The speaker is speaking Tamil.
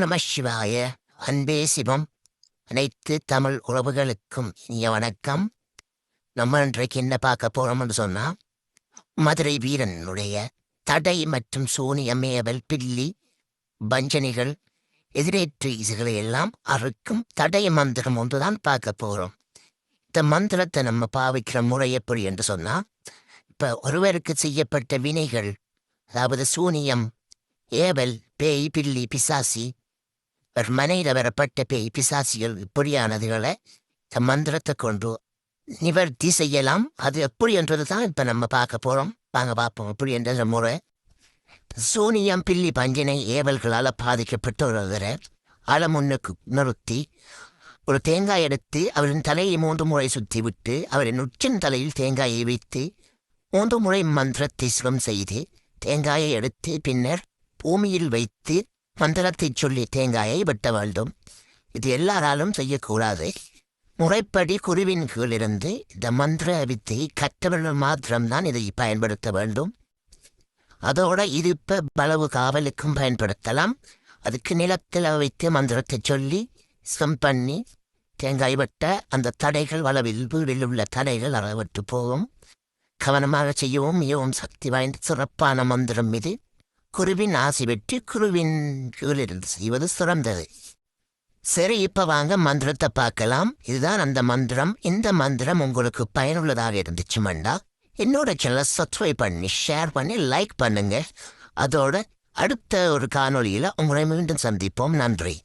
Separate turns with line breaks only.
நம சிவாய அன்பே சிவம் அனைத்து தமிழ் உறவுகளுக்கும் இனிய வணக்கம். நம்ம இன்றைக்கு என்ன பார்க்க போறோம்னு சொன்னா மதுரை வீரனுடைய தடை மற்றும் சூனியமேவல் பில்லி பஞ்சனிகள் எதிரேற்று இசுகளை எல்லாம் அறுக்கும் தடை மந்திரம் ஒன்றுதான் பார்க்க போறோம். இந்த மந்திரத்தை நம்ம பாவிக்கிற முறை எப்படி என்று சொன்னா இப்ப ஒருவருக்கு செய்யப்பட்ட வினைகள் அதாவது சூனியம் ஏவல் பேய் பில்லி பிசாசி அவர் மனையில் வரப்பட்ட பேய் பிசாசிகள் இப்படியானதுகளை இந்த மந்திரத்தை கொண்டு நிவர்த்தி செய்யலாம். அது எப்படி என்றது தான் இப்போ நம்ம பார்க்க போகிறோம் வாங்க பார்ப்போம். எப்படி என்ற முறை. சூனியம் பில்லி பஞ்சினை ஏவல்களால் பாதிக்கப்பட்ட ஒருவரை அலமுன்னுக்கு நிறுத்தி ஒரு தேங்காய் எடுத்து அவரின் தலையை மூன்று முறை சுற்றி விட்டு அவரின் உச்சின் தலையில் தேங்காயை வைத்து மூன்று முறை மந்திரத்தை சுரம் செய்து தேங்காயை எடுத்து பின்னர் பூமியில் வைத்து மந்திரத்தைச் சொல்லி தேங்காயை வெட்ட வேண்டும். இது எல்லாராலும் செய்யக்கூடாது. முறைப்படி குருவின் கீழிருந்து இந்த மந்திர வித்தை கற்றவர்கள் மாத்திரம்தான் இதை பயன்படுத்த வேண்டும். அதோட இது பலவு காவலுக்கும் பயன்படுத்தலாம். அதுக்கு நிலத்தில் வைத்து மந்திரத்தை சொல்லி ஸ்வம் பண்ணி தேங்காய் வெட்ட அந்த தடைகள் வளவில் வீடில் உள்ள தடைகள் அளவற்று போகும். கவனமாக செய்யவும் மிகவும் சக்தி வாய்ந்த சிறப்பான மந்திரம் இது. குருவின் ஆசை பெற்று குருவின் கீழிருந்து செய்வது சிறந்தது. சரி இப்ப வாங்க மந்திரத்தை பார்க்கலாம். இதுதான் அந்த மந்திரம். இந்த மந்திரம் உங்களுக்கு பயனுள்ளதாக இருந்துச்சு மண்டா. என்னோட சேனலை சப்ஸ்கிரைப் பண்ணி ஷேர் பண்ணி லைக் பண்ணுங்க. அதோட அடுத்த ஒரு காணொலியில் உங்களை மீண்டும் சந்திப்போம். நன்றி.